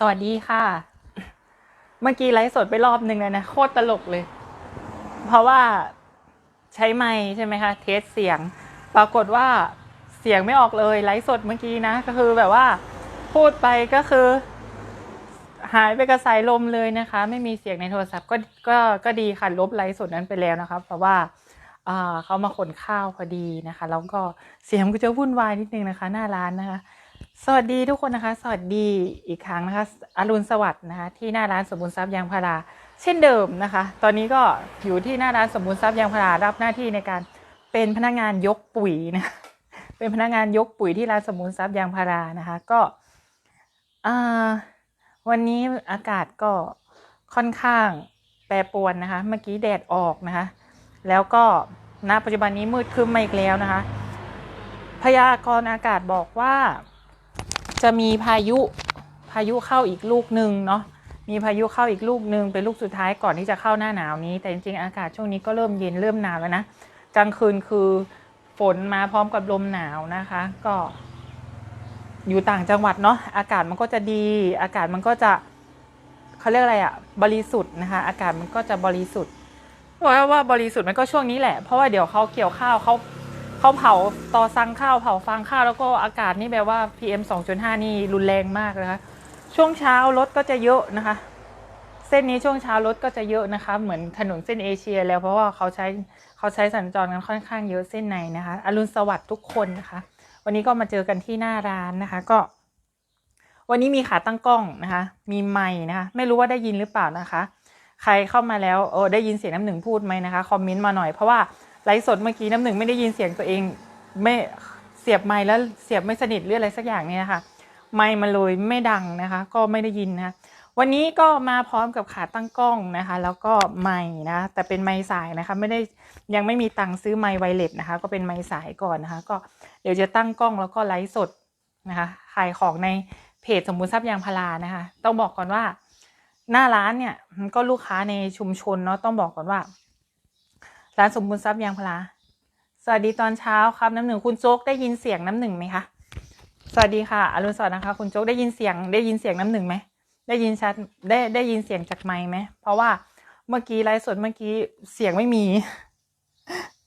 สวัสดีค่ะ เมื่อกี้ไลฟ์สดไปรอบหนึ่งเลยนะ โคตรตลกเลย เพราะว่าใช้ไมค์ใช่ไหมคะเทสเสียง ปรากฏว่าเสียงไม่ออกเลยไลฟ์สดเมื่อกี้นะ ก็คือแบบว่า พูดไปก็คือ หายไปกับสายลมเลยนะคะ ไม่มีเสียงในโทรศัพท์ก็ก็ก็ดีค่ะลบไลฟ์สดนั้นไปแล้วนะคะเพราะว่าเขามาขนข้าวพอดีนะคะ แล้วก็เสียงก็จะวุ่นวายนิดนึงนะคะ หน้าร้านนะคะ สวัสดีทุกคนนะคะ สวัสดีอีกครั้งนะคะอรุณสวัสดิ์นะคะที่หน้าร้านสมบูรณ์ทรัพย์ยางพารา เช่นเดิมนะคะ ตอนนี้ก็อยู่ที่หน้าร้านสมบูรณ์ทรัพย์ยางพารารับหน้าที่ในการเป็นพนักงานยกปุ๋ยนะเป็นพนักงานยกปุ๋ยที่ร้านสมบูรณ์ทรัพย์ยางพารานะคะ ก็วันนี้อากาศก็ค่อนข้างแปรปรวนนะคะ เมื่อกี้แดดออกนะคะ แล้วก็ณปัจจุบันนี้มืดครึ้มมาอีกแล้วนะคะ พยากรณ์อากาศบอกว่า จะมีพายุพายุเข้าอีกลูกหนึ่งเนาะมีพายุเข้าอีกลูกหนึ่งเป็นลูกสุดท้ายก่อนที่จะเข้าหน้าหนาวนี้ แต่จริงๆอากาศช่วงนี้ก็เริ่มเย็นเริ่มหนาวแล้วนะกลางคืนคือฝนมาพร้อมกับลมหนาวนะคะ ก็ อยู่ต่างจังหวัดเนาะอากาศมันก็จะดี อากาศมันก็จะเขาเรียกอะไรอะบริสุทธิ์นะคะ อากาศมันก็จะบริสุทธิ์ว่าว่าบริสุทธิ์มันก็ช่วงนี้แหละเพราะว่าเดี๋ยวเขาเกี่ยวข้าวเขา เขาเผาต่อซังข้าวเผาฟางข้าวแล้วก็อากาศนี่แบบว่า PM 2.5 นี่รุนแรงมากนะคะ ช่วงเช้ารถก็จะเยอะนะคะ เส้นนี้ช่วงเช้ารถก็จะเยอะนะคะ เหมือนถนนเส้นเอเชีย แล้วเพราะว่าเขาใช้เขาใช้สัญจรกันค่อนข้างเยอะเส้นในนะคะ อรุณสวัสดิ์ทุกคนนะคะ วันนี้ก็มาเจอกันที่หน้าร้านนะคะก็ วันนี้มีขาตั้งกล้องนะคะ มีไมค์นะคะ ไม่รู้ว่าได้ยินหรือเปล่านะคะ ใครเข้ามาแล้วเออได้ยินเสียงน้ำหนึ่งพูดไหมนะคะคอมเมนต์มาหน่อยเพราะว่า ไลฟ์สดเมื่อกี้น้ำหนึ่งไม่ได้ยินเสียงตัวเองไม่เสียบไมค์แล้วเสียบไม่สนิทหรืออะไรสักอย่างเนี่ยค่ะไมค์มันเลยไม่ดังนะคะ ก็ไม่ได้ยินนะะวันนี้ก็มาพร้อมกับขาตั้งกล้องนะคะ แล้วก็ไมค์นะแต่เป็นไมค์สายนะคะ ไม่ได้ยังไม่มีตังค์ซื้อไมค์ไวเลสนะคะ ก็เป็นไมค์สายก่อนนะคะ ก็เดี๋ยวจะตั้งกล้องแล้วก็ไลฟ์สดนะคะขายของในเพจสมบูรณ์ทรัพย์ยางพารานะคะ ต้องบอกก่อนว่า หน้าร้านเนี่ยก็ลูกค้าในชุมชนเนาะต้องบอกก่อนว่า ร้านสมบูรณ์ทรัพย์ยางพาราสวัสดีตอนเช้าครับน้ำหนึ่งคุณโจ๊กได้ยินเสียงน้ำหนึ่งไหมคะสวัสดีค่ะอรุณสวัสดิ์นะคะ คุณโจ๊กได้ยินเสียงได้ยินเสียงน้ำหนึ่งไหมได้ยินชัดได้ได้ยินเสียงจากไมค์ไหมเพราะว่าเมื่อกี้ไลฟ์สดเมื่อกี้เสียงไม่มี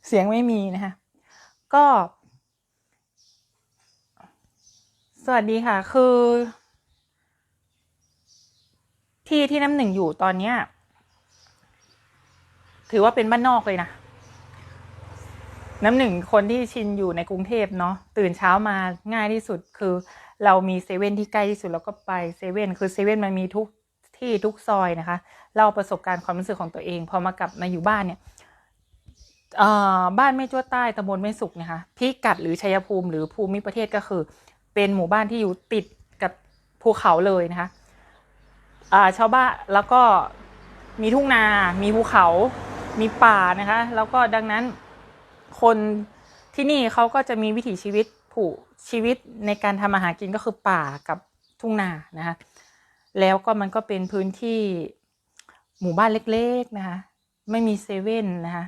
เสียงไม่มีนะคะก็ สวัสดีค่ะ คือ ที่ที่น้ำหนึ่งอยู่ตอนเนี้ยถือว่าเป็นบ้านนอกเลยนะ น้ำหนึ่งคนที่ชินอยู่ในกรุงเทพเนาะตื่นเช้ามาง่ายที่สุดคือเรามีเซเว่นที่ใกล้ที่สุดเราก็ไปเซเว่นคือเซเว่นมันมีทุกที่ทุกซอยนะคะเราประสบการณ์ความรู้สึกของตัวเอง พอมากลับมาอยู่บ้านเนี่ยบ้านแม่จ้วใต้ตำบลแม่สุกนะคะพิกัดหรือชัยภูมิหรือภูมิประเทศก็คือ เป็นหมู่บ้านที่อยู่ติดกับภูเขาเลยนะคะาชาวบ้านแล้วก็มีทุ่งนา มีภูเขา มีป่านะคะ แล้วก็ดังนั้น คนที่นี่เขาก็จะมีวิถีชีวิตผูกชีวิตในการทำอาหารกินก็คือป่ากับทุ่งนานะคะแล้วก็มันก็เป็นพื้นที่หมู่บ้านเล็กๆนะคะไม่มีเซเว่นนะคะ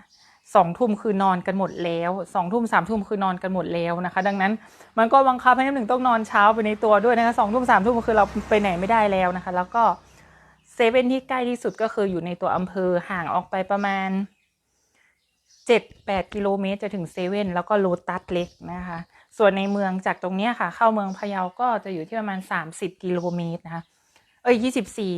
สองทุ่มคือนอนกันหมดแล้วสองทุ่มสามทุ่มคือนอนกันหมดแล้วนะคะ ดังนั้นมันก็บังคับให้น้ำหนึ่งต้องนอนเช้าไปในตัวด้วยนะคะสองทุ่มสามทุ่มคือเราไปไหนไม่ได้แล้วนะคะ แล้วก็เซเว่นที่ใกล้ที่สุดก็คืออยู่ในตัวอำเภอห่างออกไปประมาณ เจ็ดแปดกิโลเมตรจะถึงเซเว่นแล้วก็โลตัสเล็กนะคะ ส่วนในเมืองจากตรงนี้ค่ะ เข้าเมืองพะเยาก็จะอยู่ที่ประมาณสามสิบกิโลเมตรนะคะ เอ้ยยี่สิบสี่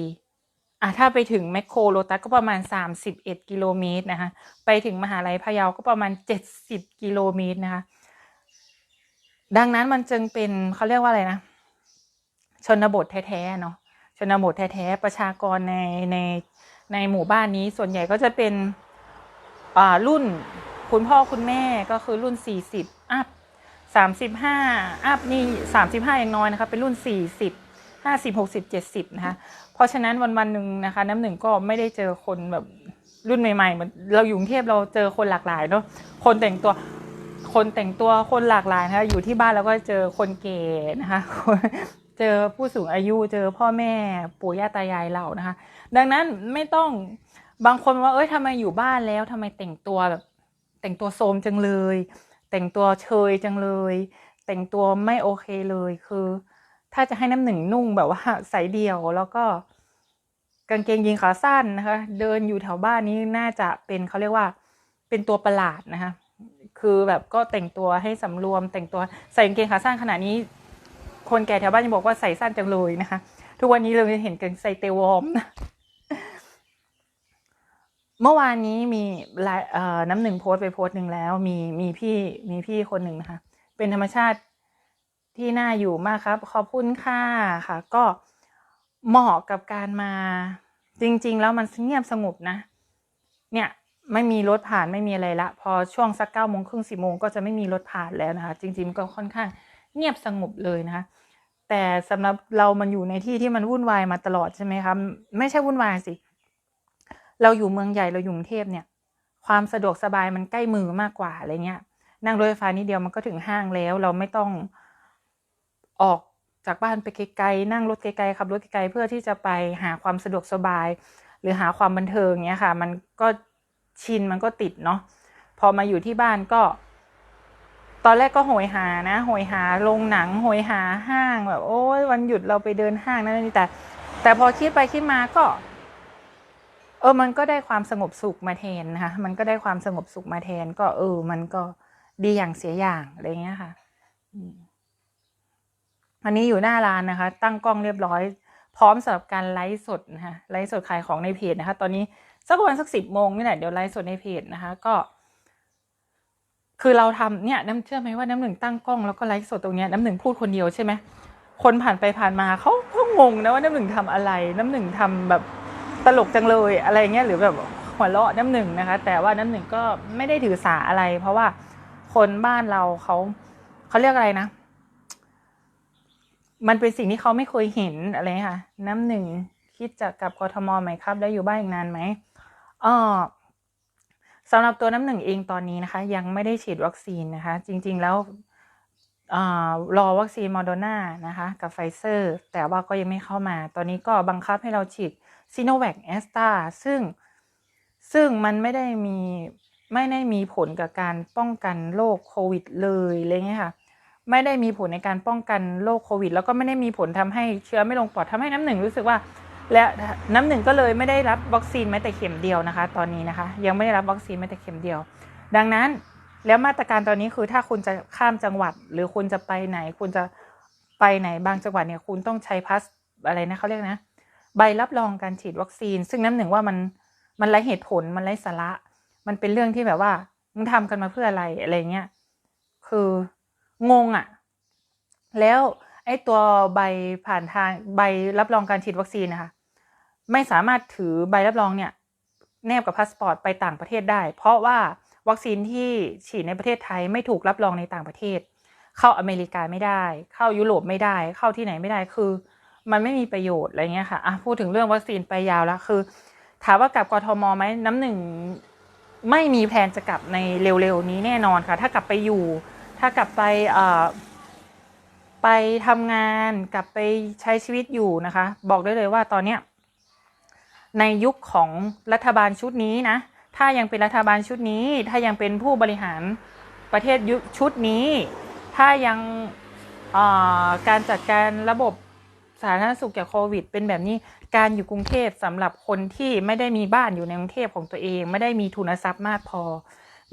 อะถ้าไปถึงแมคโครโลตัสก็ประมาณสามสิบเอ็ดกิโลเมตรนะคะ ไปถึงมหาลัยพะเยาก็ประมาณเจ็ดสิบกิโลเมตรนะคะ ดังนั้นมันจึงเป็นเขาเรียกว่าอะไรนะ ชนบทแท้ๆเนาะ ชนบทแท้ๆประชากรในในในหมู่บ้านนี้ส่วนใหญ่ก็จะเป็น รุ่นคุณพ่อคุณแม่ก็คือรุ่นสี่สิบอัพสามสิบห้าอัพนี่สามสิบห้าอย่างน้อยนะคะเป็นรุ่นสี่สิบห้าสิบหกสิบเจ็ดสิบนะคะ เพราะฉะนั้นวันวันหนึ่งนะคะ น้ำหนึ่งก็ไม่ได้เจอคนแบบรุ่นใหม่ๆเหมือนเราอยู่กรุงเทพเราเจอคนหลากหลายเนาะคนแต่งตัวคนแต่งตัวคนหลากหลายนะคะอยู่ที่บ้านเราก็เจอคนเก๋นะคะเจอผู้สูงอายุเจอพ่อแม่ปู่ย่าตายายเรานะคะ ดังนั้นไม่ต้อง บางคนว่าเอ้ยทำไมอยู่บ้านแล้วทำไมแต่งตัวแบบ แต่งตัวโทรมจังเลย แต่งตัวเชยจังเลย แต่งตัวไม่โอเคเลยคือ ถ้าจะให้น้ำหนึ่งนุ่งแบบว่าใส่เดี่ยวแล้วก็ กางเกงยีนขาสั้นนะคะ เดินอยู่แถวบ้านนี้น่าจะเป็นเขาเรียกว่า เป็นตัวประหลาดนะคะ คือแบบก็แต่งตัวให้สำรวม แต่งตัวใส่กางเกงขาสั้นขนาดนี้ คนแก่แถวบ้านยังบอกว่าใส่สั้นจังเลยนะคะ ทุกวันนี้เราเห็นกันใส่เตวอมนะ เมื่อวานนี้มีน้ำหนึ่งโพสต์ไปโพสต์หนึ่งแล้ว มีมีพี่มีพี่คนหนึ่งนะคะ เป็นธรรมชาติที่น่าอยู่มากครับ ขอบคุณค่ะค่ะ ก็เหมาะกับการมาจริง ๆ แล้วมันเงียบสงบนะ เนี่ยไม่มีรถผ่านไม่มีอะไรละ พอช่วงสักเก้าโมงครึ่งสิบโมงก็จะไม่มีรถผ่านแล้วนะคะ จริง ๆ ก็ค่อนข้างเงียบสงบเลยนะคะแต่สำหรับเรามันอยู่ในที่ที่มันวุ่นวายมาตลอดใช่ไหมคะไม่ใช่วุ่นวายสิ เราอยู่เมืองใหญ่เราอยู่กรุงเทพเนี่ย ความสะดวกสบายมันใกล้มือมากกว่าอะไรเงี้ย นั่งรถไฟฟ้านิดเดียวมันก็ถึงห้างแล้ว เราไม่ต้องออกจากบ้านไปไกลๆนั่งรถไกลๆขับรถไกลๆเพื่อที่จะไปหาความสะดวกสบาย หรือหาความบันเทิงเนี้ยค่ะ มันก็ชินมันก็ติดเนาะพอมาอยู่ที่บ้านก็ ตอนแรกก็โหยหานะโหยหาโรงหนังโหยหาห้างแบบ โอ้ยวันหยุดเราไปเดินห้างนั่นนี่แต่ แต่พอคิดไปคิดมาก็ เออมันก็ได้ความสงบสุขมาแทนนะคะ มันก็ได้ความสงบสุขมาแทน ก็เออ มันก็ดีอย่างเสียอย่างอะไรเงี้ยค่ะอันนี้อยู่หน้าร้านนะคะ ตั้งกล้องเรียบร้อย พร้อมสำหรับการไลฟ์สดนะคะไลฟ์สดขายของในเพจนะคะ ตอนนี้สักประมาณสักสิบโมงนี่แหละเดี๋ยวไลฟ์สดในเพจนะคะ ก็ คือเราทำเนี่ยน้ำเชื่อไหมว่าน้ำหนึ่งตั้งกล้องแล้วก็ไลฟ์สดตรงเนี้ยน้ำหนึ่งพูดคนเดียวใช่ไหมคนผ่านไปผ่านมาเขาเขางงนะว่าน้ำหนึ่งทำอะไร น้ำหนึ่งทำแบบ ตลกจังเลยอะไรเงี้ยหรือแบบหัวเราะน้ำหนึ่งนะคะ แต่ว่าน้ำหนึ่งก็ไม่ได้ถือสาอะไร เพราะว่าคนบ้านเราเขาเขาเรียกอะไรนะ มันเป็นสิ่งที่เขาไม่เคยเห็นอะไรค่ะ น้ำหนึ่งคิดจะกลับกทมไหมครับ แล้วอยู่บ้านอีกนานไหมอ๋อสำหรับตัวน้ำหนึ่งเองตอนนี้นะคะ ยังไม่ได้ฉีดวัคซีนนะคะ จริง ๆแล้วอรอวัคซีนมอร์โดนานะคะ กับไฟเซอร์ แต่ว่าก็ยังไม่เข้ามา ตอนนี้ก็บังคับให้เราฉีด ซีโนแวคแอสตาซึ่งซึ่งมันไม่ได้มีไม่ได้มีผลกับการป้องกันโรคโควิดเลยอะไรเงี้ยค่ะ ไม่ได้มีผลในการป้องกันโรคโควิด แล้วก็ไม่ได้มีผลทำให้เชื้อไม่ลงปอดทำให้น้ำหนึ่งรู้สึกว่า และน้ำหนึ่งก็เลยไม่ได้รับวัคซีนแม้แต่เข็มเดียวนะคะ ตอนนี้นะคะ ยังไม่ได้รับวัคซีนแม้แต่เข็มเดียว ดังนั้นแล้วมาตรการตอนนี้คือถ้าคุณจะข้ามจังหวัด หรือคุณจะไปไหน คุณจะไปไหนบางจังหวัดเนี่ยคุณต้องใช้พาสอะไรนะเขาเรียกนะ ใบรับรองการฉีดวัคซีน ซึ่งน้ำหนึ่งว่ามันมันไร้เหตุผลมันไร้สาระ มันเป็นเรื่องที่แบบว่ามึงทำกันมาเพื่ออะไรอะไรเงี้ยคืองงอะ่ะ แล้วไอ้ตัวใบผ่านทางใบรับรองการฉีดวัคซีนนะคะไม่สามารถถือใบรับรองเนี่ย แนบกับพาสปอร์ตไปต่างประเทศได้ เพราะว่าวัคซีนที่ฉีดในประเทศไทยไม่ถูกรับรองในต่างประเทศ เข้าอเมริกาไม่ได้ เข้ายุโรปไม่ได้ เข้าที่ไหนไม่ได้คือ มันไม่มีประโยชน์อะไรเงี้ยค่ะอะพูดถึงเรื่องวัคซีนไปยาวแล้วคือ ถามว่ากลับกทมไหมน้ำหนึ่งไม่มีแผนจะกลับในเร็วๆนี้แน่นอนค่ะ ถ้ากลับไปอยู่ ถ้ากลับไปเอ่อไปทำงานกลับไปใช้ชีวิตอยู่นะคะ บอกได้เลยว่าตอนเนี้ยในยุคของรัฐบาลชุดนี้นะ ถ้ายังเป็นรัฐบาลชุดนี้ ถ้ายังเป็นผู้บริหารประเทศยุคชุดนี้ ถ้ายังการจัดการระบบ สาธารณสุขเกี่ยวกับโควิด เป็นแบบนี้การอยู่กรุงเทพสำหรับคนที่ไม่ได้มีบ้านอยู่ในกรุงเทพของตัวเอง ไม่ได้มีทุนทรัพย์มากพอ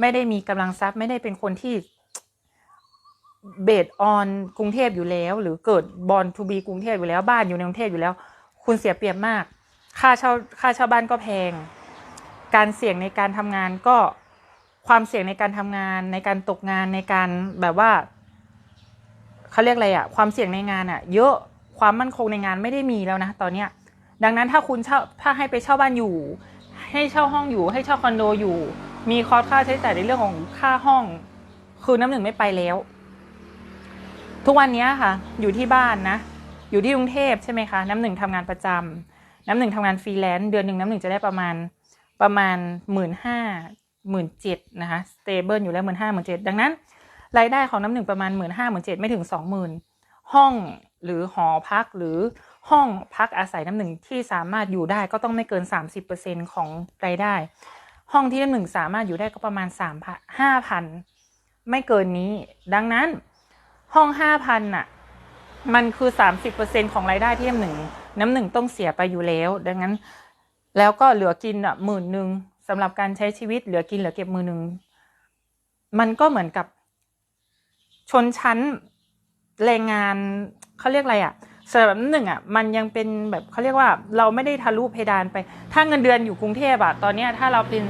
ไม่ได้มีกำลังทรัพย์ ไม่ได้เป็นคนที่เบสออนกรุงเทพอยู่แล้ว หรือเกิดบอลทูบีกรุงเทพอยู่แล้วบ้านอยู่ในกรุงเทพอยู่แล้ว คุณเสียเปรียบมาก ค่าเช่าค่าเช่าบ้านก็แพง การเสี่ยงในการทำงานก็ความเสี่ยงในการทำงาน ในการตกงานในการแบบว่าเขาเรียกอะไรอะความเสี่ยงในงานอะเยอะ ความมั่นคงในงานไม่ได้มีแล้วนะตอนเนี้ยดังนั้นถ้าคุณเช่าถ้าให้ไปเช่าบ้านอยู่ ให้เช่าห้องอยู่ ให้เช่าคอนโดอยู่ มีคอร์สค่าใช้จ่ายในเรื่องของค่าห้อง คือน้ำหนึ่งไม่ไปแล้ว ทุกวันนี้ค่ะ อยู่ที่บ้านนะ อยู่ที่กรุงเทพใช่ไหมคะ น้ำหนึ่งทำงานประจำน้ำหนึ่งทำงานฟรีแลนซ์เดือนหนึ่งน้ำหนึ่งจะได้ประมาณประมาณหมื่นห้าหมื่นเจ็ดนะคะสเตเบิลอยู่แล้วหมื่นห้าหมื่นเจ็ดดังนั้นรายได้ของน้ำหนึ่งประมาณหมื่นห้าหมื่นเจ็ดไม่ถึงสองหมื่นห้อง หรือหอพักหรือห้องพักอาศัยน้ำหนึ่งที่สามารถอยู่ได้ก็ต้องไม่เกินสามสิบเปอร์เซ็นของรายได้ ห้องที่น้ำหนึ่งสามารถอยู่ได้ก็ประมาณสามพันห้าพันไม่เกินนี้ ดังนั้นห้องห้าพันน่ะมันคือสามสิบเปอร์เซ็นของรายได้ที่น้ำหนึ่งน้ำหนึ่งต้องเสียไปอยู่แล้ว ดังนั้นแล้วก็เหลือกินอะหมื่นหนึ่งสำหรับการใช้ชีวิตเหลือกินเหลือเก็บมือหนึ่งมันก็เหมือนกับชนชั้น แรงงานเขาเรียกอะไรอะสำหรับน้ำหนึ่งอะมันยังเป็นแบบเขาเรียกว่าเราไม่ได้ทะลุเพดานไป ถ้าเงินเดือนอยู่กรุงเทพอะตอนนี้ถ้าเราเป็น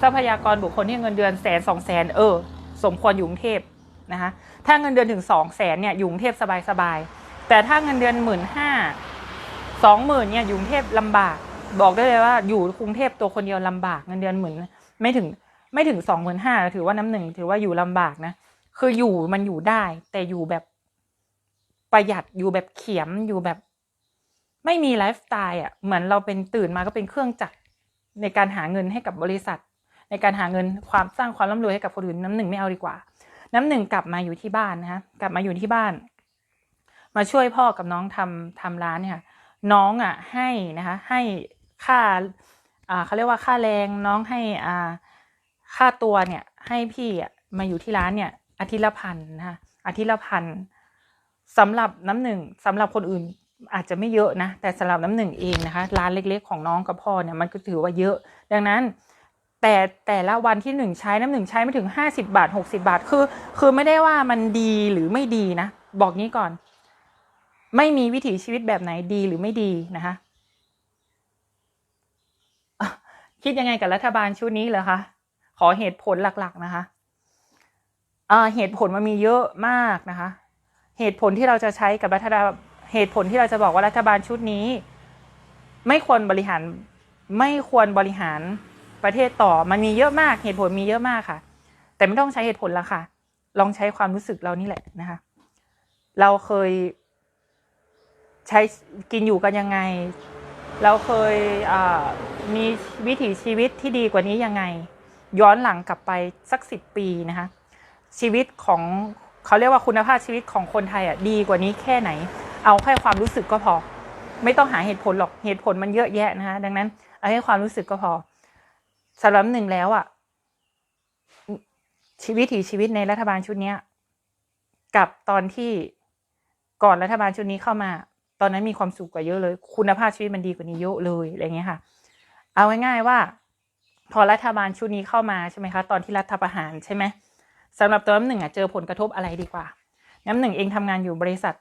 ทรัพยากรบุคคลที่เงินเดือนแสนสองแสนเออ สมควรอยู่กรุงเทพนะคะถ้าเงินเดือนถึงสองแสนเนี่ยอยู่กรุงเทพสบายๆแต่ถ้าเงินเดือนหมื่นห้าสองหมื่นเนี่ยอยู่กรุงเทพลำบาก บอกได้เลยว่าอยู่กรุงเทพตัวคนเดียวลำบากเงินเดือนหมื่นไม่ถึงไม่ถึงสองหมื่นห้าถือว่าน้ำหนึ่งถือว่าอยู่ลำบากนะคืออยู่มันอยู่ได้แต่อยู่แบบ ประหยัดอยู่แบบเขียมอยู่แบบ ไม่มีไลฟ์สไตล์อะเหมือนเราเป็นตื่นมาก็เป็นเครื่องจักรในการหาเงินให้กับบริษัท ในการหาเงินความสร้างความร่ำรวยให้กับคนอื่นน้ำหนึ่งไม่เอาดีกว่า น้ำหนึ่งกลับมาอยู่ที่บ้านนะคะกลับมาอยู่ที่บ้าน มาช่วยพ่อกับน้องทำทำร้านเนี่ยค่ะน้องอะให้นะคะให้ค่าอ่าเขาเรียกว่าค่าแรงน้องให้อ่าค่าตัวเนี่ยให้พี่อะมาอยู่ที่ร้านเนี่ยอาทิตย์ละพันนะคะอาทิตย์ละพัน สำหรับน้ำหนึ่งสำหรับคนอื่นอาจจะไม่เยอะนะ แต่สำหรับน้ำหนึ่งเองนะคะ ร้านเล็กๆ ของน้องกับพ่อเนี่ยมันก็ถือว่าเยอะ ดังนั้น แต่แต่ละวันที่หนึ่งใช้น้ำหนึ่งใช้ไม่ถึงห้าสิบาทหกสิบาท คือ คือไม่ได้ว่ามันดีหรือไม่ดีนะ บอกงี้ก่อน ไม่มีวิถีชีวิตแบบไหนดีหรือไม่ดีนะคะ คิดยังไงกับรัฐบาลชุดนี้เหรอคะขอเหตุผลหลักๆนะคะเหตุผลมันมีเยอะมากนะคะ เหตุผลที่เราจะใช้กับรัฐบาลเหตุผลที่เราจะบอกว่ารัฐบาลชุดนี้ ไม่ควรบริหารไม่ควรบริหารประเทศต่อมันมีเยอะมาก เหตุผลมีเยอะมากค่ะ แต่ไม่ต้องใช้เหตุผลละค่ะ ลองใช้ความรู้สึกเรานี่แหละนะคะ เราเคย ใช้กินอยู่กันยังไง เราเคยมีวิถีชีวิตที่ดีกว่านี้ยังไง ย้อนหลังกลับไปสักสิบปีนะคะ ชีวิตของ เขาเรียกว่าคุณภาพชีวิตของคนไทยอะดีกว่านี้แค่ไหน เอาแค่ความรู้สึกก็พอ ไม่ต้องหาเหตุผลหรอกเหตุผลมันเยอะแยะนะคะดังนั้นเอาแค่ความรู้สึกก็พอสำหรับหนึ่งแล้วอะชีวิตถีชีวิตในรัฐบาลชุดนี้กับตอนที่ก่อนรัฐบาลชุดนี้เข้ามา ตอนนั้นมีความสุขกว่าเยอะเลย คุณภาพชีวิตมันดีกว่านี้เยอะเลยอะไรเงี้ยค่ะ เอาง่ายๆว่า พอรัฐบาลชุดนี้เข้ามาใช่ไหมคะ ตอนที่รัฐประหารใช่ไหม สำหรับตัวน้ำหนึ่งอะเจอผลกระทบอะไรดีกว่า น้ำหนึ่งเองทำงานอยู่บริษัท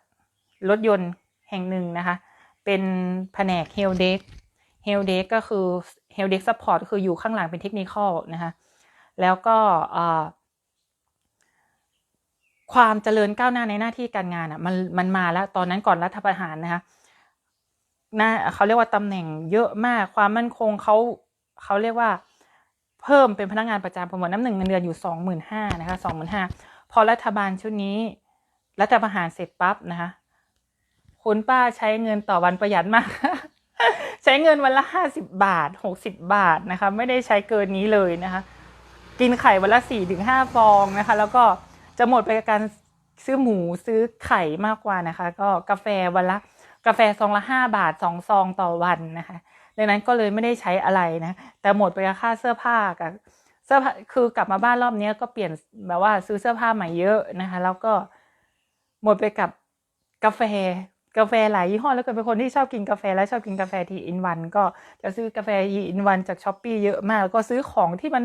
รถยนต์แห่งหนึ่งนะคะ เป็นแผนกเฮลเด k เฮลเด k ก็คือเฮลเด k ซัพพอร์ตคืออยู่ข้างหลังเป็นเทคนิคนะคะแล้วก็ความเจริญก้าวหน้าในหน้าที่การงานอะมันมันมาแล้วตอนนั้นก่อนรัฐประหารนะคะน้าเขาเรียกว่าตำแหน่งเยอะมากความมั่นคงเขาเขาเรียกว่า เพิ่มเป็นพนักงานประจำประมวลน้ำหนึ่งเงินเดือนอยู่สองหมื่นห้านะคะสองหมื่นห้าพอรัฐบาลชุดนี้รัฐประหารเสร็จปั๊บนะคะคุณป้าใช้เงินต่อวันประหยัดมาก ใช้เงินวันละห้าสิบบาทหกสิบบาทนะคะ ไม่ได้ใช้เกินนี้เลยนะคะ กินไข่วันละสี่ถึงห้าฟองนะคะ แล้วก็จะหมดไปกับการซื้อหมูซื้อไข่มากกว่านะคะ ก็กาแฟวันละกาแฟซองละห้าบาทสองซองต่อวันนะคะ ดังนั้นก็เลยไม่ได้ใช้อะไรนะ แต่หมดไปกับค่าเสื้อผ้ากับเสื้อผ้าคือกลับมาบ้านรอบนี้ก็เปลี่ยนแบบว่าซื้อเสื้อผ้าใหม่เยอะนะคะ แล้วก็หมดไปกับกาแฟกาแฟหลายยี่ห้อแล้วก็เป็นคนที่ชอบกินกาแฟและชอบกินกาแฟทีอินวันก็จะซื้อกาแฟทีอินวันจากช้อปปีเยอะมากแล้วก็ซื้อของที่มัน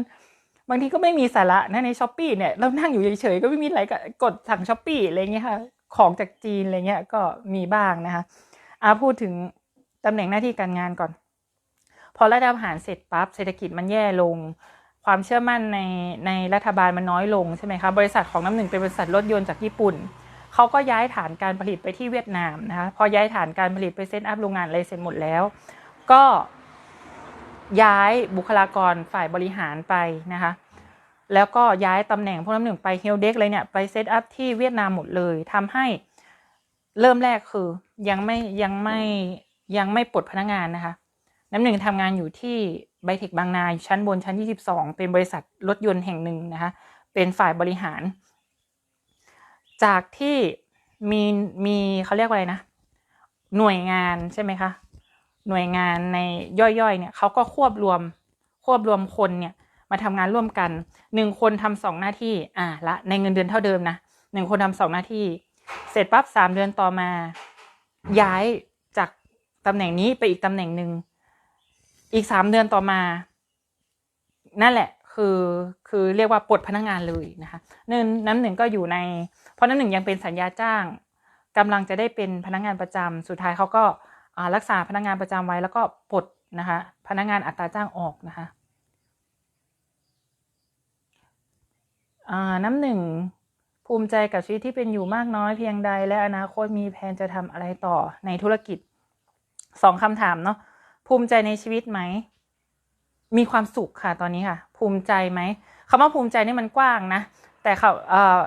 บางทีก็ไม่มีสาระนะในช้อปปีเนี่ยเรานั่งอยู่เฉยๆก็ไม่มีอะไรก็กดสั่งช้อปปีอะไรเงี้ยค่ะของจากจีนอะไรเงี้ยก็มีบ้างนะคะอาพูดถึงตำแหน่งหน้าที่การงานก่อน พอรัฐประหารเสร็จปั๊บเศรษฐกิจมันแย่ลง ความเชื่อมั่นในในรัฐบาลมันน้อยลงใช่ไหมคะบริษัทของน้ำหนึ่งเป็นบริษัทรถยนต์จากญี่ปุ่นเขาก็ย้ายฐานการผลิตไปที่เวียดนามนะคะพอย้ายฐานการผลิตไปเซ็นอัพโรงงานอะไรเสร็จหมดแล้ว ก็ย้ายบุคลากรฝ่ายบริหารไปนะคะแล้วก็ย้ายตำแหน่งพวกน้ำหนึ่งไปเฮลเด็กเลยเนี่ยไปเซตอัพที่เวียดนามหมดเลยทำให้เริ่มแรกคือยังไม่ยังไม่ยังไม่ปลดพนักงานนะคะ น้ำหนึ่งทำงานอยู่ที่ไบเทคบางนาชั้นบนชั้น 22 เป็นบริษัทรถยนต์แห่งหนึ่งนะคะ เป็นฝ่ายบริหาร จากที่มีมีเขาเรียกว่าอะไรนะ หน่วยงานใช่ไหมคะ หน่วยงานในย่อยๆเนี่ยเขาก็ควบรวมควบรวมคนเนี่ยมาทำงานร่วมกันหนึ่งคนทำสองหน้าที่อ่าละในเงินเดือนเท่าเดิมนะหนึ่งคนทำสองหน้าที่ เสร็จปั๊บสามเดือนต่อมา ย้ายจากตำแหน่งนี้ไปอีกตำแหน่งหนึ่ง อีกสามเดือนต่อมา นั่นแหละ คือคือเรียกว่าปลดพนักงานเลยนะคะนึ่งน้ำหนึ่งก็อยู่ใน เพราะน้ำหนึ่งยังเป็นสัญญาจ้างกำลังจะได้เป็นพนักงานประจำสุดท้ายเขาก็รักษาพนักงานประจำไว้ แล้วก็ปลดนะคะ พนักงานอัตราจ้างออกนะคะน้ำหนึ่งภูมิใจกับชีวิตที่เป็นอยู่มากน้อยเพียงใด และอนาคตมีแผนจะทำอะไรต่อในธุรกิจสองคำถามเนาะ ภูมิใจในชีวิตไหม มีความสุขค่ะตอนนี้ค่ะ ภูมิใจไหมคำว่าภูมิใจนี่มันกว้างนะ แต่เขาเอ่อ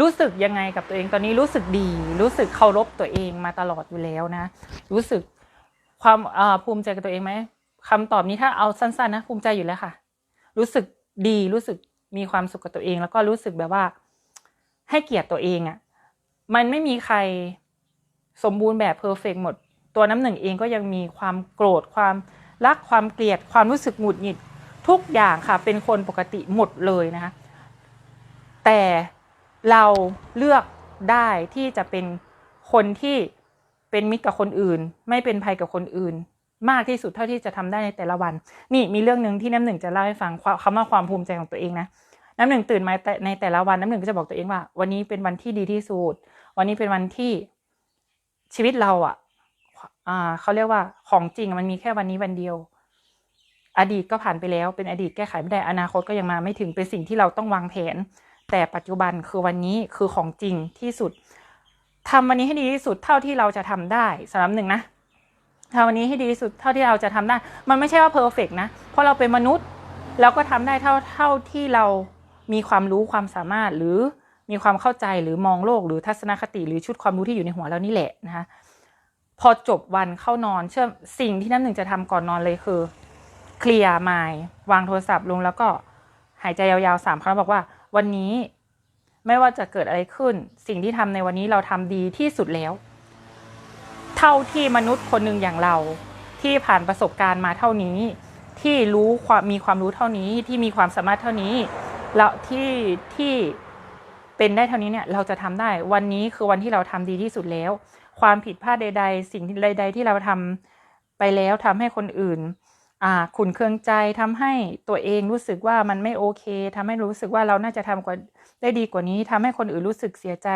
รู้สึกยังไงกับตัวเองตอนนี้รู้สึกดี รู้สึกเคารพตัวเองมาตลอดอยู่แล้วนะ รู้สึกความเอ่อภูมิใจกับตัวเองไหมคำตอบนี้ถ้าเอาสั้นๆนะภูมิใจอยู่แล้วค่ะ รู้สึกดีรู้สึกมีความสุขกับตัวเอง แล้วก็รู้สึกแบบว่า ให้เกียรติตัวเองอะ่ะมันไม่มีใครสมบูรณ์แบบเพอร์เฟกหมด ตัวน้ำหนึ่งเองก็ยังมีความโกรธความรักความเกลียดความรู้สึกหงุดหงิดทุกอย่างค่ะเป็นคนปกติหมดเลยนะคะแต่เราเลือกได้ที่จะเป็นคนที่เป็นมิตรกับคนอื่น ไม่เป็นภัยกับคนอื่น มากที่สุดเท่าที่จะทำได้ในแต่ละวัน นี่มีเรื่องหนึ่งที่น้ำหนึ่งจะเล่าให้ฟังคำว่าความภูมิใจของตัวเองนะน้ำหนึ่งตื่นมาในแต่ละวันน้ำหนึ่งก็จะบอกตัวเองว่า วันนี้เป็นวันที่ดีที่สุด วันนี้เป็นวันที่ชีวิตเราอะ อ่าเขาเรียกว่าของจริงมันมีแค่วันนี้วันเดียว อดีตก็ผ่านไปแล้ว เป็นอดีตแก้ไขไม่ได้อนาคตก็ยังมาไม่ถึงเป็นสิ่งที่เราต้องวางแผน แต่ปัจจุบันคือวันนี้คือของจริงที่สุดทำวันนี้ให้ดีที่สุดเท่าที่เราจะทำได้สำหรับหนึ่งนะทำวันนี้ให้ดีที่สุดเท่าที่เราจะทำได้ มันไม่ใช่ว่าเพอร์เฟกนะ เพราะเราเป็นมนุษย์เราก็ทำได้เท่าเท่าที่เรามีความรู้ความสามารถหรือมีความเข้าใจหรือมองโลกหรือทัศนคติหรือชุดความรู้ที่อยู่ในหัวเรานี่แหละนะคะ พอจบวันเข้านอนเชื่อสิ่งที่น้ำหนึ่งจะทำก่อนนอนเลยคือ เคลียร์ไมล์วางโทรศัพท์ลงแล้วก็หายใจยาวๆสามครั้งบอกว่า วันนี้ไม่ว่าจะเกิดอะไรขึ้น สิ่งที่ทำในวันนี้เราทำดีที่สุดแล้ว เท่าที่มนุษย์คนหนึ่งอย่างเราที่ผ่านประสบการณ์มาเท่านี้ ที่รู้ความมีความรู้เท่านี้ที่มีความสามารถเท่านี้แล้วที่ที่เป็นได้เท่านี้เนี่ยเราจะทำได้วันนี้คือวันที่เราทำดีที่สุดแล้ว ความผิดพลาดใด ๆ สิ่งใด ๆ ที่เราทำไปแล้วทำให้คนอื่นอ่าขุนเคืองใจทำให้ตัวเองรู้สึกว่ามันไม่โอเคทำให้รู้สึกว่าเราน่าจะทำกว่าได้ดีกว่านี้ทำให้คนอื่นรู้สึกเสียใจ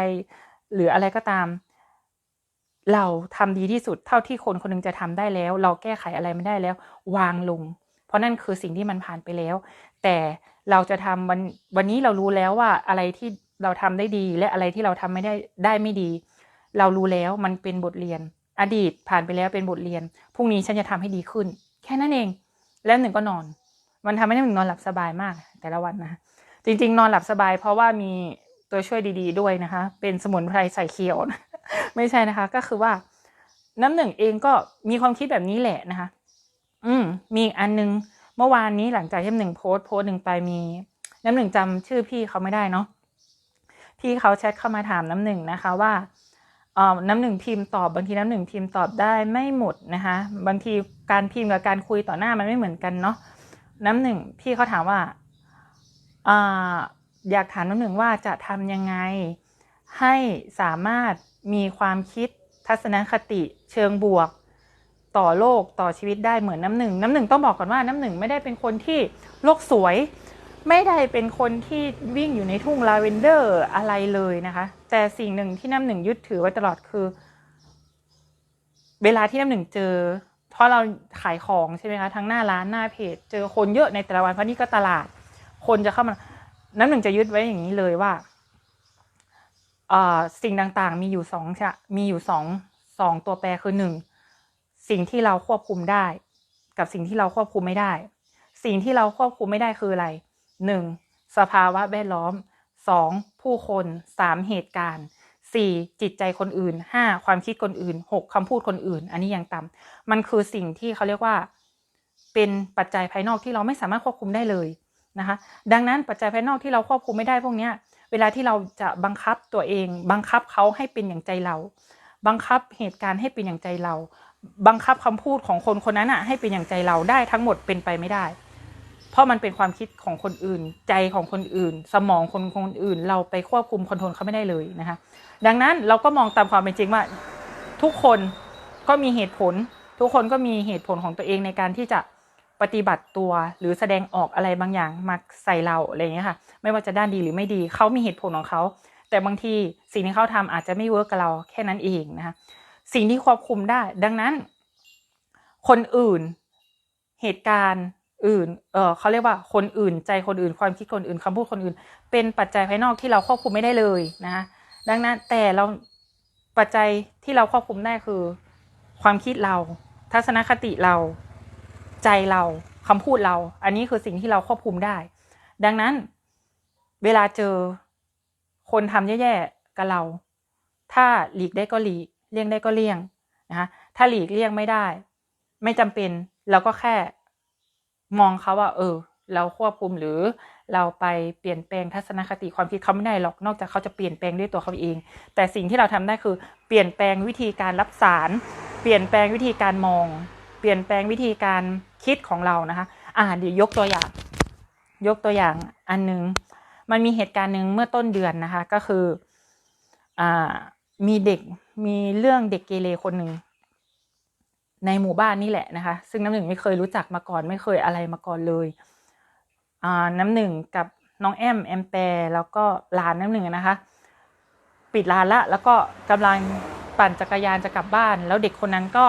หรืออะไรก็ตาม เราทำดีที่สุดเท่าที่คนคนหนึงจะทำได้แล้ว เราแก้ไขอะไรไม่ได้แล้ว วางลง เพราะนั่นคือสิ่งที่มันผ่านไปแล้ว แต่เราจะทำวันวันนี้เรารู้แล้วว่าอะไรที่เราทำได้ดี และอะไรที่เราทำไม่ได้ได้ไม่ดี เรารู้แล้วมันเป็นบทเรียน อดีตผ่านไปแล้วเป็นบทเรียนพรุ่งนี้ฉันจะทำให้ดีขึ้น แค่นั้นเอง แล้วหนึ่งก็นอน มันทำให้หนึ่งนอนหลับสบายมาก แต่ละวันนะจริง ๆ นอนหลับสบาย เพราะว่ามีตัวช่วยดี ๆ ด้วยนะคะ เป็นสมุนไพรใส่เขียวนะไม่ใช่นะคะ ก็คือว่า น้ำหนึ่งเองก็มีความคิดแบบนี้แหละนะคะ อืม มีอีกอันนึงเมื่อวานนี้หลังจากที่น้ำหนึ่งโพสต์โพสต์หนึ่งไปมี น้ำหนึ่งจำชื่อพี่เขาไม่ได้เนาะพี่เขาแชทเข้ามาถามน้ำหนึ่งนะคะว่า น้ำหนึ่งพิมพ์ตอบบางทีน้ำหนึ่งพิมพ์ตอบได้ไม่หมดนะคะบางทีการพิมพ์กับการคุยต่อหน้ามันไม่เหมือนกันเนาะน้ำหนึ่งพี่เขาถามว่าอ่าอยากถามน้ำหนึ่งว่าจะทำยังไง ให้สามารถมีความคิดทัศนคติเชิงบวกต่อโลกต่อชีวิตได้เหมือนน้ำหนึ่งน้ำหนึ่งต้องบอกก่อนว่าน้ำหนึ่งไม่ได้เป็นคนที่โลกสวย ไม่ได้เป็นคนที่วิ่งอยู่ในทุ่งลาเวนเดอร์อะไรเลยนะคะ แต่สิ่งหนึ่งที่น้ำหนึ่งยึดถือไว้ตลอดคือ เวลาที่น้ำหนึ่งเจอ เพราะเราขายของใช่ไหมคะทั้งหน้าร้านหน้าเพจ เจอคนเยอะในแต่ละวันเพราะนี่ก็ตลาด คนจะเข้ามา น้ำหนึ่งจะยึดไว้อย่างนี้เลยว่าสิ่งต่างๆ มีอยู่สองชะมีอยู่สองสองตัวแปรคือหนึ่งสิ่งที่เราควบคุมได้ กับสิ่งที่เราควบคุมไม่ได้ สิ่งที่เราควบคุมไม่ได้คืออะไร หนึ่งสภาวะแวดล้อมสองผู้คนสามเหตุการณ์สี่จิตใจคนอื่นห้าความคิดคนอื่นหกคำพูดคนอื่น อันนี้ยังต่ำมันคือสิ่งที่เขาเรียกว่า เป็นปัจจัยภายนอกที่เราไม่สามารถควบคุมได้เลยนะคะ ดังนั้นปัจจัยภายนอกที่เราควบคุมไม่ได้พวกนี้เวลาที่เราจะบังคับตัวเอง บังคับเขาให้เป็นอย่างใจเรา บังคับเหตุการณ์ให้เป็นอย่างใจเรา บังคับคำพูดของคนคนนั้นอะให้เป็นอย่างใจเราได้ทั้งหมดเป็นไปไม่ได้ เพราะมันเป็นความคิดของคนอื่น ใจของคนอื่น สมองคนคนอื่น เราไปควบคุมคอนโทรลเขาไม่ได้เลยนะคะดังนั้นเราก็มองตามความเป็นจริงว่า ทุกคนก็มีเหตุผล ทุกคนก็มีเหตุผลของตัวเองในการที่จะปฏิบัติตัวหรือแสดงออกอะไรบางอย่างมาใส่เราอะไรอย่างเงี้ยค่ะไม่ว่าจะด้านดีหรือไม่ดีเขามีเหตุผลของเขาแต่บางทีสิ่งที่เขาทำอาจจะไม่เวิร์กกับเราแค่นั้นเองนะคะสิ่งที่ควบคุมได้ ดังนั้น คนอื่นเหตุการณ์ อื่น เออเขาเรียกว่าคนอื่น ใจคนอื่น ความคิดคนอื่นคำพูดคนอื่น เป็นปัจจัยภายนอกที่เราควบคุมไม่ได้เลยนะคะดังนั้นแต่เราปัจจัยที่เราควบคุมได้คือ ความคิดเรา ทัศนคติเรา ใจเราคำพูดเรา อันนี้คือสิ่งที่เราควบคุมได้ ดังนั้น เวลาเจอคนทำแย่ๆกับเรา ถ้าหลีกได้ก็หลีกเลี่ยงได้ก็เลี่ยงนะคะถ้าหลีกเลี่ยงไม่ได้ ไม่จำเป็นเราก็แค่ มองเขาว่า เออ เราควบคุมหรือเราไปเปลี่ยนแปลงทัศนคติความคิดเขาไม่ได้หรอกนอกจากเขาจะเปลี่ยนแปลงด้วยตัวเขาเอง แต่สิ่งที่เราทำได้คือเปลี่ยนแปลงวิธีการรับสาร เปลี่ยนแปลงวิธีการมอง เปลี่ยนแปลงวิธีการคิดของเรานะคะ อ่าเดี๋ยวยกตัวอย่าง ยกตัวอย่างอันหนึงมันมีเหตุการณ์หนึ่งเมื่อต้นเดือนนะคะ ก็คืออ่ามีเด็กมีเรื่องเด็กเกเรคนหนึ่ง ในหมู่บ้านนี่แหละนะคะ ซึ่งน้ำหนึ่งไม่เคยรู้จักมาก่อน ไม่เคยอะไรมาก่อนเลยอ่าน้ำหนึ่งกับน้องแอมแอมแปรแล้วก็หลานน้ำหนึ่งนะคะ ปิดร้านละแล้วก็กำลังปั่นจักรยานจะกลับบ้าน แล้วเด็กคนนั้นก็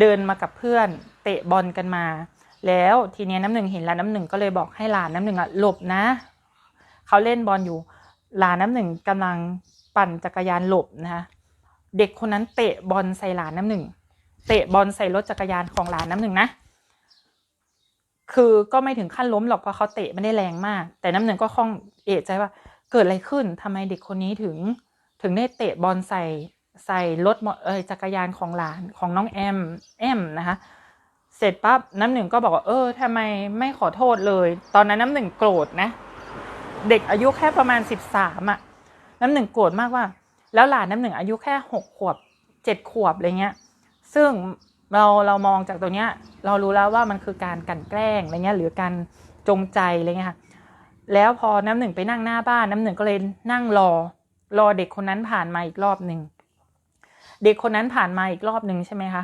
เดินมากับเพื่อน เตะบอลกันมา แล้วทีนี้น้ำหนึ่งเห็นแล้วน้ำหนึ่งก็เลยบอกให้หลานน้ำหนึ่งอะหลบนะเขาเล่นบอลอยู่หลานน้ำหนึ่งกำลังปั่นจักรยานหลบนะคะเด็กคนนั้นเตะบอลใส่หลานน้ำหนึ่ง เตะบอลใส่รถจักรยานของหลานน้ำหนึ่งนะ คือก็ไม่ถึงขั้นล้มหรอกเพราะเขาเตะไม่ได้แรงมาก แต่น้ำหนึ่งก็คล่องเอะใจว่าเกิดอะไรขึ้นทำไมเด็กคนนี้ถึงถึงได้เตะบอลใส่ใส่รถมออจักรยานของหลานของน้องแอมแอมนะคะ เสร็จปั๊บน้ำหนึ่งก็บอกว่าเออทำไมไม่ขอโทษเลย ตอนนั้นน้ำหนึ่งโกรธนะ เด็กอายุแค่ประมาณสิบสามอะน้ำหนึ่งโกรธมากว่า แล้วหลานน้ำหนึ่งอายุแค่หกขวบเจ็ดขวบอะไรเงี้ย ซึ่งเราเรามองจากตัวเนี้ยเรารู้แล้วว่ามันคือการกันแกล้งอะไรเงี้ยหรือการจงใจอะไรเงี้ยค่ะแล้วพอน้ำหนึ่งไปนั่งหน้าบ้านน้ำหนึ่งก็เลยนั่งรอรอเด็กคนนั้นผ่านมาอีกรอบหนึ่งเด็กคนนั้นผ่านมาอีกรอบหนึ่งใช่ไหมคะ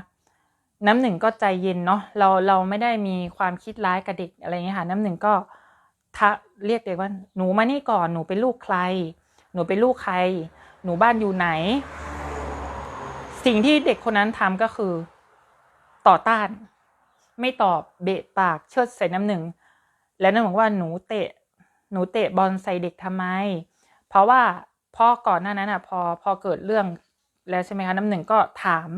น้ำหนึ่งก็ใจเย็นเนาะเราเราไม่ได้มีความคิดร้ายกับเด็กอะไรเงี้ยค่ะน้ำหนึ่งก็ทะเรียกเด็กว่าหนูมานี่ก่อนหนูเป็นลูกใคร หนูเป็นลูกใคร หนูบ้านอยู่ไหน สิ่งที่เด็กคนนั้นทำก็คือ ต่อต้าน ไม่ตอบเบะปากเชิดใส่น้ำหนึ่ง แล้วน้ำหนึ่งบอกว่าหนูเตะ หนูเตะบอลใส่เด็กทำไม เพราะว่าพ่อก่อนหน้านั้นอะ พอพอเกิดเรื่องแล้วใช่ไหมคะน้ำหนึ่งก็ถาม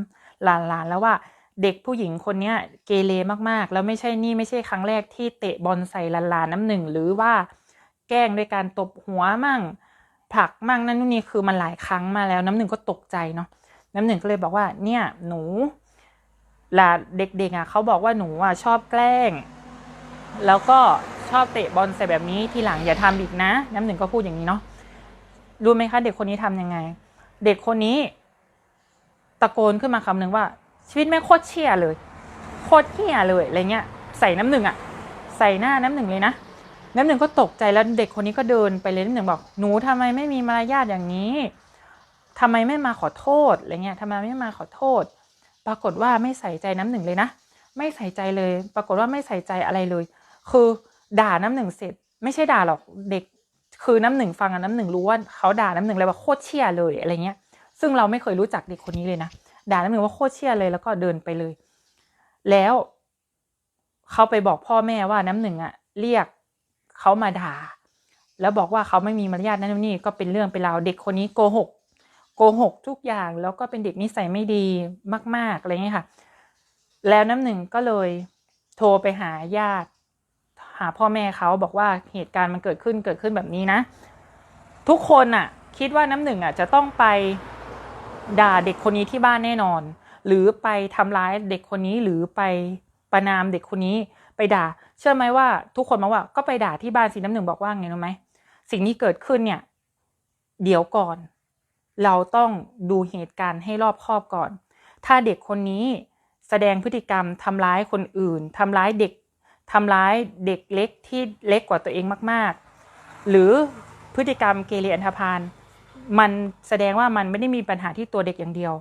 หลานๆแล้วว่าเด็กผู้หญิงคนเนี้ยเกเรมากๆ แล้วไม่ใช่นี่ไม่ใช่ครั้งแรกที่เตะบอลใส่หลานๆน้ำหนึ่งหรือว่าแกล้งด้วยการตบหัวมั่งผลักมั่งนั่นนู่นนี่คือมันหลายครั้งมาแล้ว น้ำหนึ่งก็ตกใจเนาะ น้ำหนึ่งก็เลยบอกว่า เนี่ยหนูหลาเด็กๆอะเขาบอกว่าหนูอะชอบแกล้ง แล้วก็ชอบเตะบอลใส่แบบนี้ทีหลังอย่าทำอีกนะ น้ำหนึ่งก็พูดอย่างนี้เนาะรู้ไหมคะเด็กคนนี้ทำยังไง เด็กคนนี้ ตะโกนขึ้นมาคำหนึ่งว่า ชีวิตแม่โคตรเชี่ยเลย โคตรเหี้ยเลยอะไรเงี้ย ใส่น้ำหนึ่งอะ ใส่หน้าน้ำหนึ่งเลยนะน้ำหนึ่งก็ตกใจแล้วเด็กคนนี้ก็เดินไปเลยน้ำหนึ่งบอกหนูทำไมไม่มีมารยาทอย่างนี้ ทำไมไม่มาขอโทษอะไรเงี้ยทำไมไม่มาขอโทษ ปรากฏว่าไม่ใส่ใจน้ำหนึ่งเลยนะ ไม่ใส่ใจเลย ปรากฏว่าไม่ใส่ใจอะไรเลย คือด่าน้ำหนึ่งเสร็จ ไม่ใช่ด่าหรอกเด็ก คือน้ำหนึ่งฟังอะน้ำหนึ่งรู้ว่าเขาด่าน้ำหนึ่งเลยว่าโคตรเชี่ยเลยอะไรเงี้ย ซึ่งเราไม่เคยรู้จักเด็กคนนี้เลยนะด่าน้ำหนึ่งว่าโคตรเชี่ยเลยแล้วก็เดินไปเลย แล้วเขาไปบอกพ่อแม่ว่าน้ำหนึ่งอะเรียกเขามาด่า แล้วบอกว่าเขาไม่มีมารยาทนั่นนี่ก็เป็นเรื่องเป็นราวเด็กคนนี้โกหก โกหกทุกอย่างแล้วก็เป็นเด็กนิสัยไม่ดีมาก ๆอะไรเงี้ยค่ะ แล้วน้ำหนึ่งก็เลยโทรไปหาญาติ หาพ่อแม่เขาบอกว่าเหตุการณ์มันเกิดขึ้นเกิดขึ้นแบบนี้นะ ทุกคนน่ะคิดว่าน้ำหนึ่งอะจะต้องไปด่าเด็กคนนี้ที่บ้านแน่นอน หรือไปทำร้ายเด็กคนนี้หรือไปประนามเด็กคนนี้ไปด่า เชื่อไหมว่าทุกคนมาว่าก็ไปด่าที่บ้านสิน้ำหนึ่งบอกว่าไงรู้ไหมสิ่งที่เกิดขึ้นเนี่ย เดี๋ยวก่อน เราต้องดูเหตุการณ์ให้รอบคอบก่อน ถ้าเด็กคนนี้แสดงพฤติกรรมทำร้ายคนอื่นทำร้ายเด็กทำร้ายเด็กเล็กที่เล็กกว่าตัวเองมาก ๆ หรือพฤติกรรมเกเรอันธพาลมันแสดงว่ามันไม่ได้มีปัญหาที่ตัวเด็กอย่างเดียว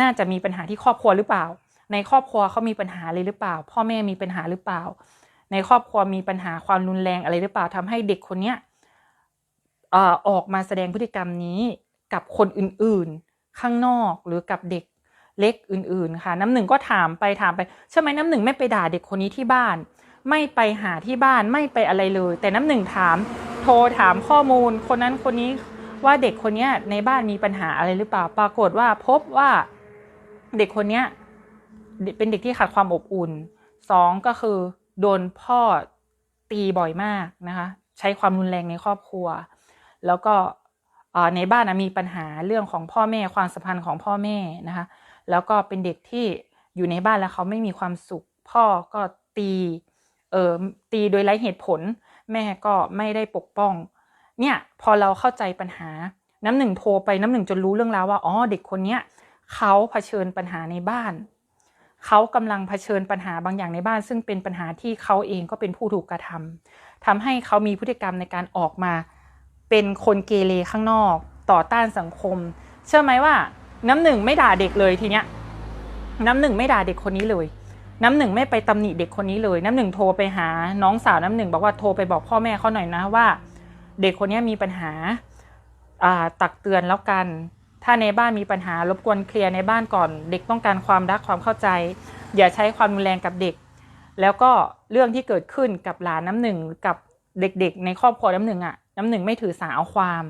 น่าจะมีปัญหาที่ครอบครัวหรือเปล่า ในครอบครัวเขามีปัญหาอะไรหรือเปล่า พ่อแม่มีปัญหาหรือเปล่า ในครอบครัวมีปัญหาความรุนแรงอะไรหรือเปล่าทำให้เด็กคนเนี้ยออกมาแสดงพฤติกรรมนี้ กับคนอื่นๆ ข้างนอกหรือกับเด็กเล็กอื่นๆค่ะ น้ำหนึ่งก็ถามไปถามไปใช่ไหมน้ำหนึ่งไม่ไปด่าเด็กคนนี้ที่บ้าน ไม่ไปหาที่บ้านไม่ไปอะไรเลย แต่น้ำหนึ่งถาม โทรถามข้อมูล คนนั้นคนนี้ว่าเด็กคนนี้ในบ้านมีปัญหาอะไรหรือเปล่า ปรากฏว่าพบว่าเด็กคนนี้เป็นเด็กที่ขาดความอบอุ่นสองก็คือโดนพ่อตีบ่อยมากนะคะ ใช้ความรุนแรงในครอบครัว แล้วก็ ในบ้านนะมีปัญหาเรื่องของพ่อแม่ความสัมพันธ์ของพ่อแม่นะคะ แล้วก็เป็นเด็กที่อยู่ในบ้านแล้วเขาไม่มีความสุข พ่อก็ตีเออตีโดยไร้เหตุผล แม่ก็ไม่ได้ปกป้อง เนี่ยพอเราเข้าใจปัญหาน้ำหนึ่งโทรไปน้ำหนึ่งจนรู้เรื่องราวว่าอ๋อเด็กคนเนี้ยเขาเผชิญปัญหาในบ้าน เขากำลังเผชิญปัญหาบางอย่างในบ้าน ซึ่งเป็นปัญหาที่เขาเองก็เป็นผู้ถูกกระทำทำให้เขามีพฤติกรรมในการออกมา เป็นคนเกเรข้างนอก ต่อต้านสังคม เชื่อไหมว่า น้ำหนึ่งไม่ด่าเด็กเลยทีเนี้ยน้ำหนึ่งไม่ด่าเด็กคนนี้เลย น้ำหนึ่งไม่ไปตำหนิเด็กคนนี้เลย น้ำหนึ่งโทรไปหาน้องสาวน้ำหนึ่งบอกว่าโทรไปบอกพ่อแม่เขาหน่อยนะว่า เด็กคนนี้มีปัญหาตักเตือนแล้วกัน ถ้าในบ้านมีปัญหารบกวนเคลียร์ในบ้านก่อน เด็กต้องการความรักความเข้าใจ อย่าใช้ความรุนแรงกับเด็ก แล้วก็เรื่องที่เกิดขึ้นกับหลานน้ำหนึ่งกับเด็กๆ ในครอบครัวน้ำหนึ่งอะ น้ำหนึ่งไม่ถือสาเอาความ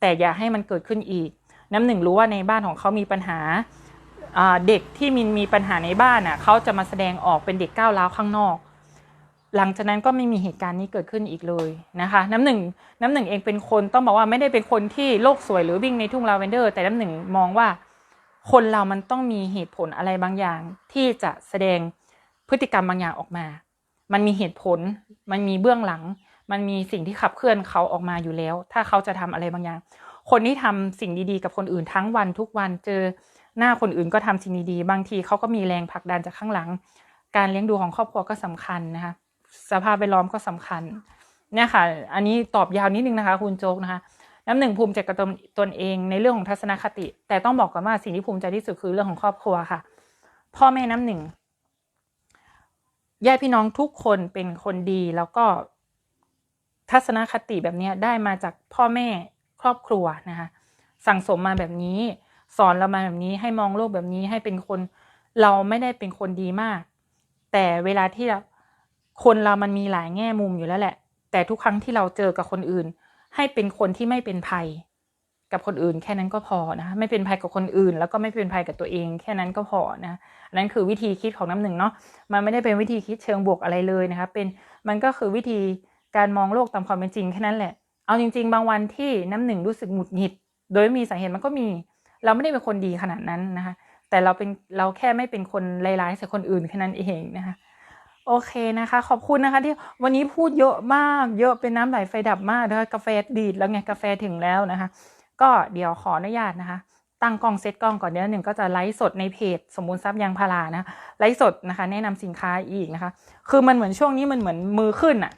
แต่อย่าให้มันเกิดขึ้นอีก น้ำหนึ่งรู้ว่าในบ้านของเขามีปัญหาเด็กที่มีมีปัญหาในบ้านอะเขาจะมาแสดงออกเป็นเด็กก้าวร้าวข้างนอก หลังจากนั้นก็ไม่มีเหตุการณ์นี้เกิดขึ้นอีกเลยนะคะ น้ำหนึ่งน้ำหนึ่งเองเป็นคนต้องบอกว่าไม่ได้เป็นคนที่โลกสวยหรือวิ่งในทุ่งลาเวนเดอร์ แต่น้ำหนึ่งมองว่า คนเรามันต้องมีเหตุผลอะไรบางอย่าง ที่จะแสดงพฤติกรรมบางอย่างออกมา มันมีเหตุผล มันมีเบื้องหลัง มันมีสิ่งที่ขับเคลื่อนเขาออกมาอยู่แล้ว ถ้าเขาจะทำอะไรบางอย่าง คนที่ทำสิ่งดีๆ กับคนอื่นทั้งวันทุกวันเจอหน้าคนอื่นก็ทำสิ่งดีๆบางทีเขาก็มีแรงผลักดันจากข้างหลัง การเลี้ยงดูของครอบครัวก็สำคัญนะคะสภาพแวดล้อมก็สำคัญเนี่ยค่ะ อันนี้ตอบยาวนิดนึงนะคะ คุณโจ๊กนะคะน้ำหนึ่งภูมิใจกับตนตนเองในเรื่องของทัศนคติ แต่ต้องบอกก่อนว่าสิ่งที่ภูมิใจที่สุดคือเรื่องของครอบครัวค่ะ พ่อแม่น้ำหนึ่งญาติพี่น้องทุกคนเป็นคนดีแล้วก็ ทัศนคติแบบนี้ได้มาจากพ่อแม่ครอบครัวนะคะสั่งสมมาแบบนี้ สอนเรามาแบบนี้ให้มองโลกแบบนี้ให้เป็นคนเราไม่ได้เป็นคนดีมาก แต่เวลาที่คนเรามันมีหลายแง่มุมอยู่แล้วแหละ แต่ทุกครั้งที่เราเจอกับคนอื่น ให้เป็นคนที่ไม่เป็นภัย กับคนอื่นแค่นั้นก็พอนะคะไม่เป็นภัยกับคนอื่น แล้วก็ไม่เป็นภัยกับตัวเอง แค่นั้นก็พอนะอันนั้นคือวิธีคิดของน้ำหนึ่งเนาะมันไม่ได้เป็นวิธีคิดเชิงบวกอะไรเลยนะคะเป็นมันก็คือวิธี การมองโลกตามความเป็นจริงแค่นั้นแหละ เอาจริง ๆ บางวันที่น้ำหนึ่งรู้สึกหงุดหงิด โดยมีสาเหตุมันก็มี เราไม่ได้เป็นคนดีขนาดนั้นนะคะ แต่เราเป็นเราแค่ไม่เป็นคนร้ายๆใส่คนอื่นแค่นั้นเองนะคะโอเคนะคะ ขอบคุณนะคะ ที่วันนี้พูดเยอะมาก เยอะเป็นน้ำไหลไฟดับมากนะคะกาแฟดีดแล้วไงกาแฟถึงแล้วนะคะ ก็เดี๋ยวขออนุญาตนะคะ ตั้งกล้องเซตกล้องก่อนเดี๋ยวหนึ่งก็จะไลฟ์สดในเพจ สมบูรณ์ทรัพย์ยางพารานะไลฟ์สดนะคะ แนะนำสินค้าอีกนะคะ คือมันเหมือนช่วงนี้มันเหมือนมือขึ้นอะ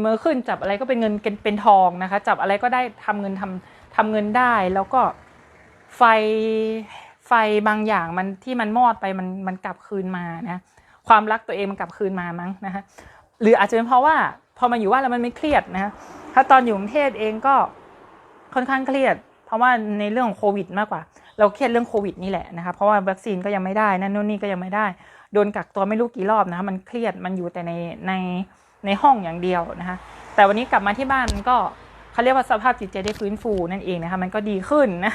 เมื่อขึ้นจับอะไรก็เป็นเงินเป็นทองนะคะ จับอะไรก็ได้ทำเงินทำทำเงินได้ แล้วก็ไฟไฟบางอย่างมันที่มันมอดไปมันมันกลับคืนมานะความรักตัวเองมันกลับคืนมามั้งนะคะหรืออาจจะเป็นเพราะว่าพอมาอยู่ว่าแล้วมันไม่เครียดนะถ้าตอนอยู่กรุงเทพเองก็ค่อนข้างเครียด เพราะว่าในเรื่องของโควิดมากกว่า เราเครียดเรื่องโควิดนี่แหละนะคะเพราะว่าวัคซีนก็ยังไม่ได้นั่นนู่นนี่ก็ยังไม่ได้ โดนกักตัวไม่รู้กี่รอบนะคะมันเครียดมันอยู่แต่ในใน ในห้องอย่างเดียวนะคะ แต่วันนี้กลับมาที่บ้านก็เขาเรียกว่าสภาพจิตใจได้ฟื้นฟูนั่นเองนะคะ มันก็ดีขึ้นนะ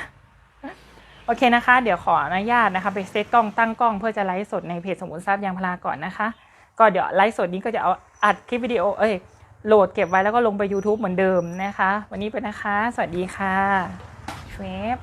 โอเคนะคะ เดี๋ยวขออนุญาตนะคะ ไปเซตกล้องตั้งกล้องเพื่อจะไลฟ์สดในเพจสมุนทรัพย์ยางพาราก่อนนะคะ ก็เดี๋ยวไลฟ์สดนี้ก็จะเอาอัดคลิปวิดีโอเอ้ยโหลดเก็บไว้แล้วก็ลงไป YouTube เหมือนเดิมนะคะ วันนี้ไปนะคะ สวัสดีค่ะเชฟ